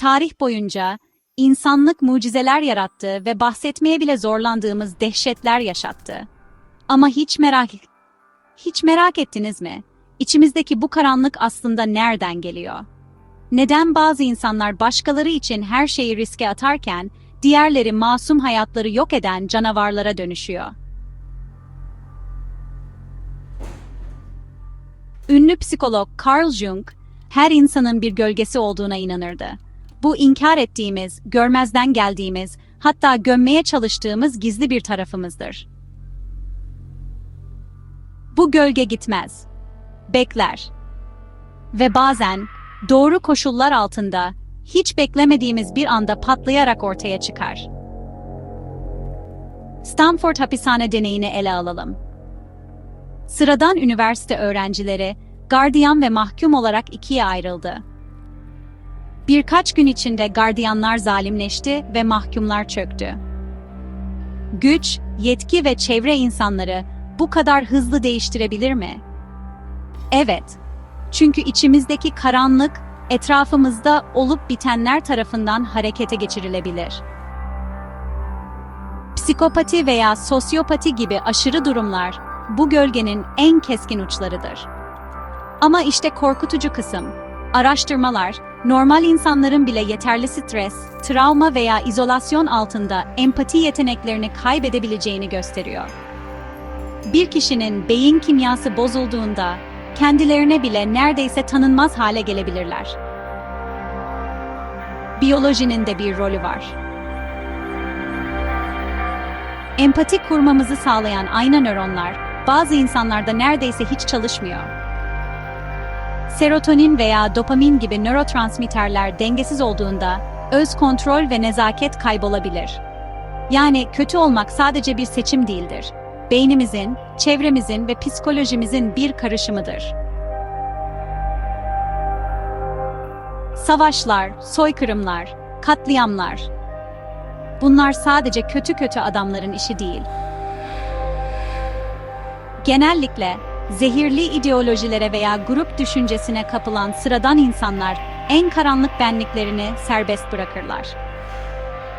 tarih boyunca insanlık mucizeler yarattı ve bahsetmeye bile zorlandığımız dehşetler yaşattı. Ama hiç merak hiç merak ettiniz mi? İçimizdeki bu karanlık aslında nereden geliyor? Neden bazı insanlar başkaları için her şeyi riske atarken diğerleri masum hayatları yok eden canavarlara dönüşüyor? Ünlü psikolog Carl Jung, her insanın bir gölgesi olduğuna inanırdı. Bu inkar ettiğimiz, görmezden geldiğimiz, hatta gömmeye çalıştığımız gizli bir tarafımızdır. Bu gölge gitmez. Bekler. Ve bazen doğru koşullar altında hiç beklemediğimiz bir anda patlayarak ortaya çıkar. Stanford hapishane deneyini ele alalım. Sıradan üniversite öğrencileri gardiyan ve mahkum olarak ikiye ayrıldı. Birkaç gün içinde gardiyanlar zalimleşti ve mahkumlar çöktü. Güç, yetki ve çevre insanları bu kadar hızlı değiştirebilir mi? Evet. Çünkü içimizdeki karanlık etrafımızda olup bitenler tarafından harekete geçirilebilir. Psikopati veya sosyopati gibi aşırı durumlar bu gölgenin en keskin uçlarıdır. Ama işte korkutucu kısım. Araştırmalar, normal insanların bile yeterli stres, travma veya izolasyon altında empati yeteneklerini kaybedebileceğini gösteriyor. Bir kişinin beyin kimyası bozulduğunda kendilerine bile neredeyse tanınmaz hale gelebilirler. Biyolojinin de bir rolü var. Empati kurmamızı sağlayan ayna nöronlar bazı insanlarda neredeyse hiç çalışmıyor. Serotonin veya dopamin gibi nörotransmitterler dengesiz olduğunda öz kontrol ve nezaket kaybolabilir. Yani kötü olmak sadece bir seçim değildir. Beynimizin, çevremizin ve psikolojimizin bir karışımıdır. Savaşlar, soykırımlar, katliamlar. Bunlar sadece kötü kötü adamların işi değil. Genellikle zehirli ideolojilere veya grup düşüncesine kapılan sıradan insanlar en karanlık benliklerini serbest bırakırlar.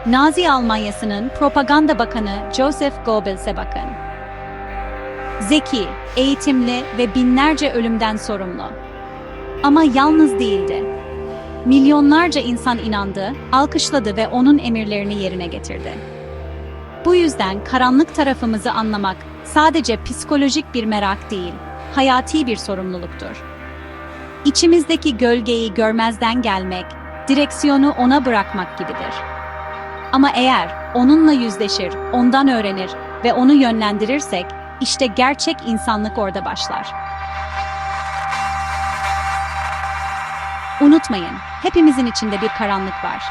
Nazi Almanyası'nın propaganda bakanı Joseph Goebbels'e bakın. Zeki, eğitimli ve binlerce ölümden sorumlu. Ama yalnız değildi. Milyonlarca insan inandı, alkışladı ve onun emirlerini yerine getirdi. Bu yüzden karanlık tarafımızı anlamak sadece psikolojik bir merak değil, hayati bir sorumluluktur. İçimizdeki gölgeyi görmezden gelmek, direksiyonu ona bırakmak gibidir. Ama eğer onunla yüzleşir, ondan öğrenir ve onu yönlendirirsek, işte gerçek insanlık orada başlar. Unutmayın, hepimizin içinde bir karanlık var.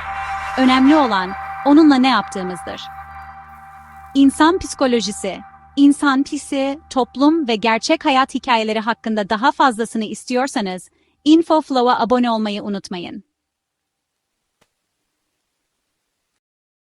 Önemli olan onunla ne yaptığımızdır. İnsan psikolojisi, insan psi, toplum ve gerçek hayat hikayeleri hakkında daha fazlasını istiyorsanız, InfoFlow'a abone olmayı unutmayın.